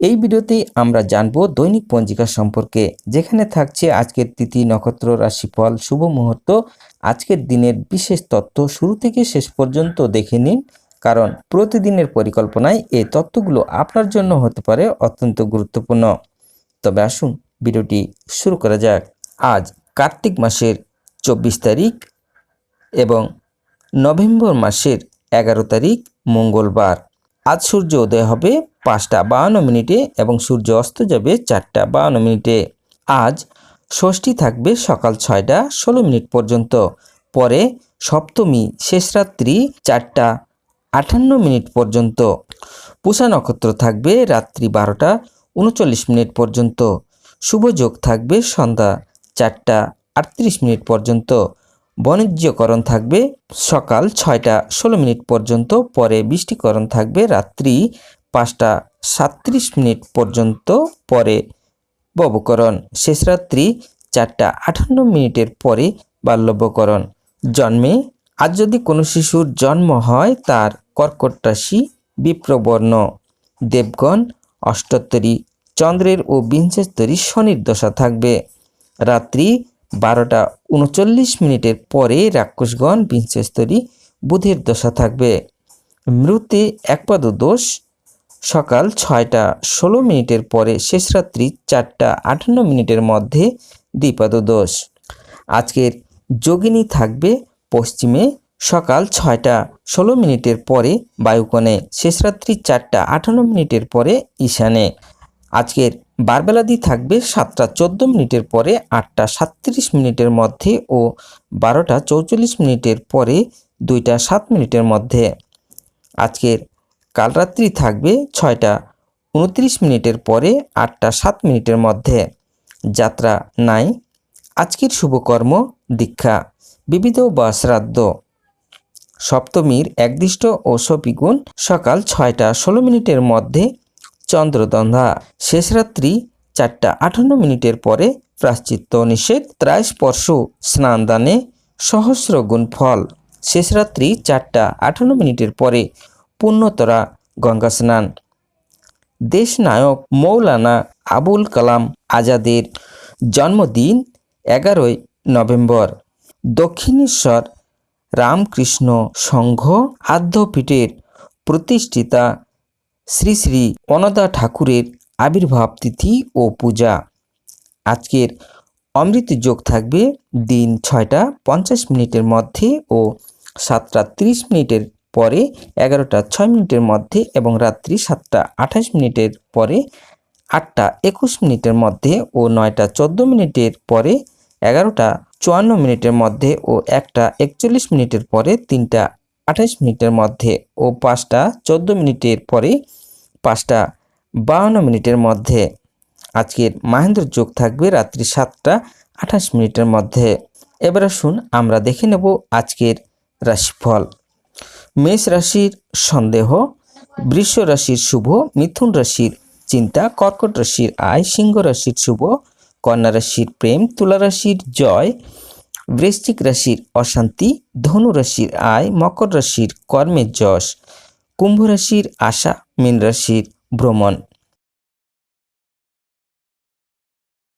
এই ভিডিওতে আমরা জানব দৈনিক পঞ্জিকা সম্পর্কে, যেখানে থাকছে আজকের তিথি, নক্ষত্র, রাশিফল, শুভ মুহূর্ত, আজকের দিনের বিশেষ তথ্য শুরু থেকে শেষ পর্যন্ত দেখে নিন। কারণ প্রতিদিনের পরিকল্পনায় এই তথ্যগুলো আপনার জন্য হতে পারে অত্যন্ত গুরুত্বপূর্ণ। তবে আসুন ভিডিওটি শুরু করা যাক। আজ কার্তিক মাসের চব্বিশ তারিখ এবং নভেম্বর মাসের এগারো তারিখ, মঙ্গলবার। আজ সূর্য উদয় হবে পাঁচটা বাহান্ন মিনিটে এবং সূর্য অস্ত যাবে চারটা বাহান্ন মিনিটে। আজ ষষ্ঠী থাকবে সকাল ছয়টা ষোলো মিনিট পর্যন্ত। পরে সপ্তমী শেষ রাত্রি চারটা আটান্ন মিনিট পর্যন্ত। পুষা নক্ষত্র থাকবে রাত্রি বারোটা উনচল্লিশ মিনিট পর্যন্ত। শুভ যোগ থাকবে সন্ধ্যা চারটা আটত্রিশ মিনিট পর্যন্ত। বাণিজ্যকরণ থাকবে সকাল ছয়টা ষোলো মিনিট পর্যন্ত, পরে বৃষ্টিকরণ থাকবে রাত্রি পাঁচটা সাতত্রিশ মিনিট পর্যন্ত, পরে ববকরণ। শেষ রাত্রি চারটা আটান্ন মিনিটের পরে বাল্যবকরণ। জন্মে আজ যদি কোনো শিশুর জন্ম হয়, তার কর্কট রাশি বিপ্রবর্ণ। দেবগণ অষ্টোত্তরী চন্দ্রের ও বিংশস্তরী শনির দশা থাকবে। রাত্রি বারোটা উনচল্লিশ মিনিটের পরে রাক্ষসগণ বিংশস্তরী বুধের দশা থাকবে। মৃতে একপাদ দোষ। সকাল ছয়টা ষোলো মিনিটের পরে শেষ রাত্রি চারটা আটান্ন মিনিটের মধ্যে দ্বিপাদ দোষ। আজকের যোগিনী থাকবে পশ্চিমে। সকাল ছয়টা ষোলো মিনিটের পরে বায়ুকোণে। শেষ রাত্রি চারটা আটান্ন মিনিটের পরে ঈশানে। আজকের বারবেলাদি থাকবে সাতটা চোদ্দ মিনিটের পরে, আটটা সাতত্রিশ মিনিটের মধ্যে ও বারোটা চৌচল্লিশ মিনিটের পরে দুইটা সাত মিনিটের মধ্যে। আজকের কালরাত্রি থাকবে ছয়টা উনত্রিশ মিনিটের পরে, আটটা সাত মিনিটের মধ্যে। যাত্রা নাই, আজকের শুভকর্ম, দীক্ষা, বিবিধ বা শ্রাদ্ধ। সপ্তমীর একদিষ্ট ও সপিগুণ সকাল ছয়টা ষোলো মিনিটের মধ্যে চন্দ্রদন্ধা শেষ রাত্রি চারটা আটান্ন মিনিটের পরে প্রাশ্চিত্য নিষেধ ত্রায় স্পর্শ স্নানদানে সহস্র গুণ ফল। শেষ রাত্রি চারটা আটান্ন মিনিটের পরে পুণ্যতরা গঙ্গা স্নান। দেশনায়ক মৌলানা আবুল কালাম আজাদের জন্মদিন এগারোই নভেম্বর। দক্ষিণেশ্বর রামকৃষ্ণ সংঘ আদ্যপীঠের প্রতিষ্ঠিতা শ্রী শ্রী অনদা ঠাকুরের আবির্ভাব তিথি ও পূজা। আজকের অমৃত যোগ থাকবে দিন ছয়টা পঞ্চাশ মিনিটের মধ্যে ও সাতটা তিরিশ মিনিটের পরে এগারোটা ছয় মিনিটের মধ্যে এবং রাত্রি সাতটা আঠাশ মিনিটের পরে আটটা একুশ মিনিটের মধ্যে ও নয়টা চোদ্দ মিনিটের পরে এগারোটা চুয়ান্ন মিনিটের মধ্যে ও একটা একচল্লিশ মিনিটের পরে তিনটা আঠাশ মিনিটের মধ্যে ও পাঁচটা চোদ্দ মিনিটের পরে পাঁচটা বাউন্ন মিনিটের মধ্যে। আজকের মাহেন্দ্র যোগ থাকবে রাত্রি সাতটা আঠাশ মিনিটের মধ্যে। এবার আসুন আমরা দেখে নেব আজকের রাশিফল। মেষ রাশির সন্দেহ, বৃষ রাশির শুভ, মিথুন রাশির চিন্তা, কর্কট রাশির আয়, সিংহ রাশির শুভ, কন্যা রাশির প্রেম, তুলা রাশির জয় বৃশ্চিক রাশির অশান্তি, ধনু রাশির আয়, মকর রাশির কর্মের যশ, কুম্ভ রাশির আশা, মীন রাশির ভ্রমণ।